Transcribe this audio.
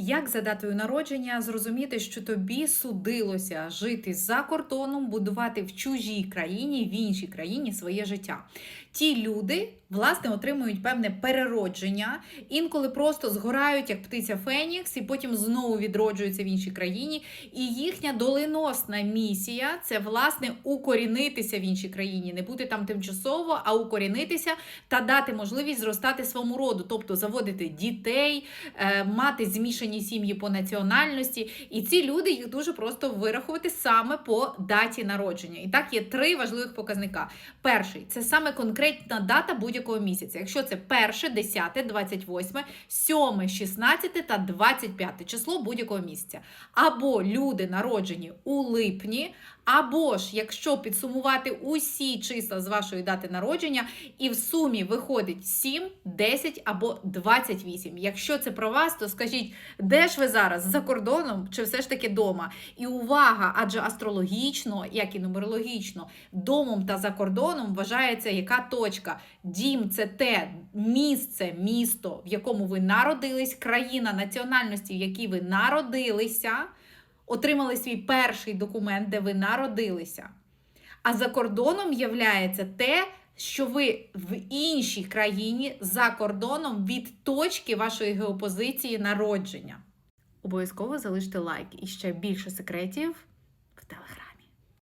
Як за датою народження зрозуміти, що тобі судилося жити за кордоном, будувати в чужій країні, в іншій країні своє життя? Ті люди, власне, отримують певне переродження, інколи просто згорають, як птиця Фенікс, і потім знову відроджуються в іншій країні. І їхня доленосна місія це власне укорінитися в іншій країні, не бути там тимчасово, а укорінитися та дати можливість зростати своєму роду, тобто заводити дітей, е, мати змішані сім'ї по національності. І ці люди їх дуже просто вирахувати саме по даті народження. І так є три важливих показника. Перший це саме конкретна дата будь-якого місяця. Якщо це перше, 10, 28, 7, 16 та 25 число будь-якого місяця. Або люди народжені у липні, або ж якщо підсумувати усі числа з вашої дати народження, і в сумі виходить 7, 10 або 28. Якщо це про вас, то скажіть, де ж ви зараз за кордоном чи все ж таки дома? І увага, адже астрологічно, як і нумерологічно, домом та за кордоном вважається яка точка. Дім це те місце, місто, в якому ви народились, країна національності, в якій ви народилися, отримали свій перший документ, де ви народилися. А за кордоном являється те, що ви в іншій країні за кордоном від точки вашої геопозиції народження. Обов'язково залиште лайк і ще більше секретів.